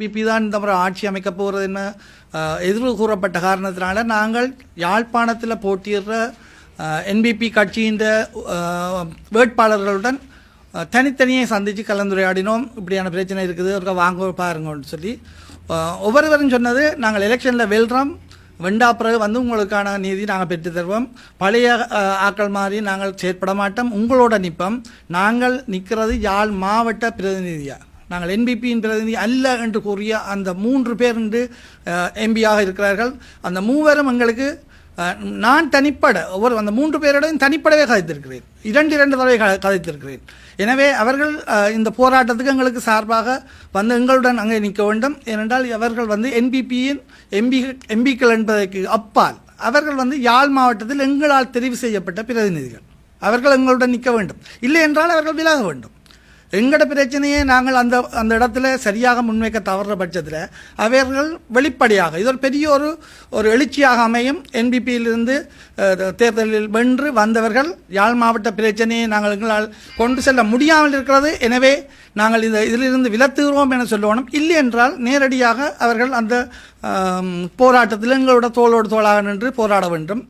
BP தான் இந்த முறை ஆட்சி அமைக்கப் போகிறதுன்னு எதிர்வு கூறப்பட்ட காரணத்தினால நாங்கள் யாழ்ப்பாணத்தில் போட்டியிடுற என்பிபி கட்சியின் வேட்பாளர்களுடன் தனித்தனியே சந்தித்து கலந்துரையாடினோம். இப்படியான பிரச்சனை இருக்குது. ஒருக்கா வாங்க பாருங்கன்னு சொல்லி ஒவ்வொருவரும் சொன்னது நாங்கள் எலெக்ஷனில் வெல்றோம். வெண்டா பிறகு வந்து உங்களுக்கான நீதி நாங்கள் பெற்று தருவோம். பழைய ஆக்கள் ஆட்கள் மாதிரி நாங்கள் செயற்பட மாட்டோம். உங்களோட நிற்போம். நாங்கள் நிற்கிறது யாழ் மாவட்ட பிரதிநிதியாக நாங்கள் என்பிபியின் பிரதிநிதி அல்ல என்று கூறிய அந்த மூன்று பேர் என்று எம்பியாக இருக்கிறார்கள். அந்த மூவரும் எங்களுக்கு நான் தனிப்பட ஒவ்வொரு அந்த மூன்று பேரோடையும் தனிப்படவே கதைத்திருக்கிறேன். இரண்டு இரண்டு தடவை கதைத்திருக்கிறேன். எனவே அவர்கள் இந்த போராட்டத்துக்கு எங்களுக்கு சார்பாக வந்து எங்களுடன் அங்கே நிற்க வேண்டும். ஏனென்றால் அவர்கள் வந்து என்பிபியின் எம்பி எம்பிக்கள் என்பதற்கு அப்பால் அவர்கள் வந்து யாழ் மாவட்டத்தில் எங்களால் தெரிவு செய்யப்பட்ட பிரதிநிதிகள். அவர்கள் எங்களுடன் நிற்க வேண்டும். இல்லை என்றால் அவர்கள் விலக வேண்டும். எங்கட பிரச்சனையை நாங்கள் அந்த அந்த இடத்துல சரியாக முன்வைக்க தவறுற பட்சத்தில் அவர்கள் வெளிப்படையாக இது ஒரு பெரிய ஒரு ஒரு எழுச்சியாக அமையும். என்பிபியிலிருந்து தேர்தலில் வென்று வந்தவர்கள் யாழ் மாவட்ட பிரச்சனையை நாங்கள் எங்களால் கொண்டு செல்ல முடியாமல் இருக்கிறது. எனவே நாங்கள் இந்த இதிலிருந்து விலத்துகிறோம் என சொல்லணும். இல்லை என்றால் நேரடியாக அவர்கள் அந்த போராட்டத்தில் எங்களோட தோளோடு தோளாக நின்று போராட வேண்டும்.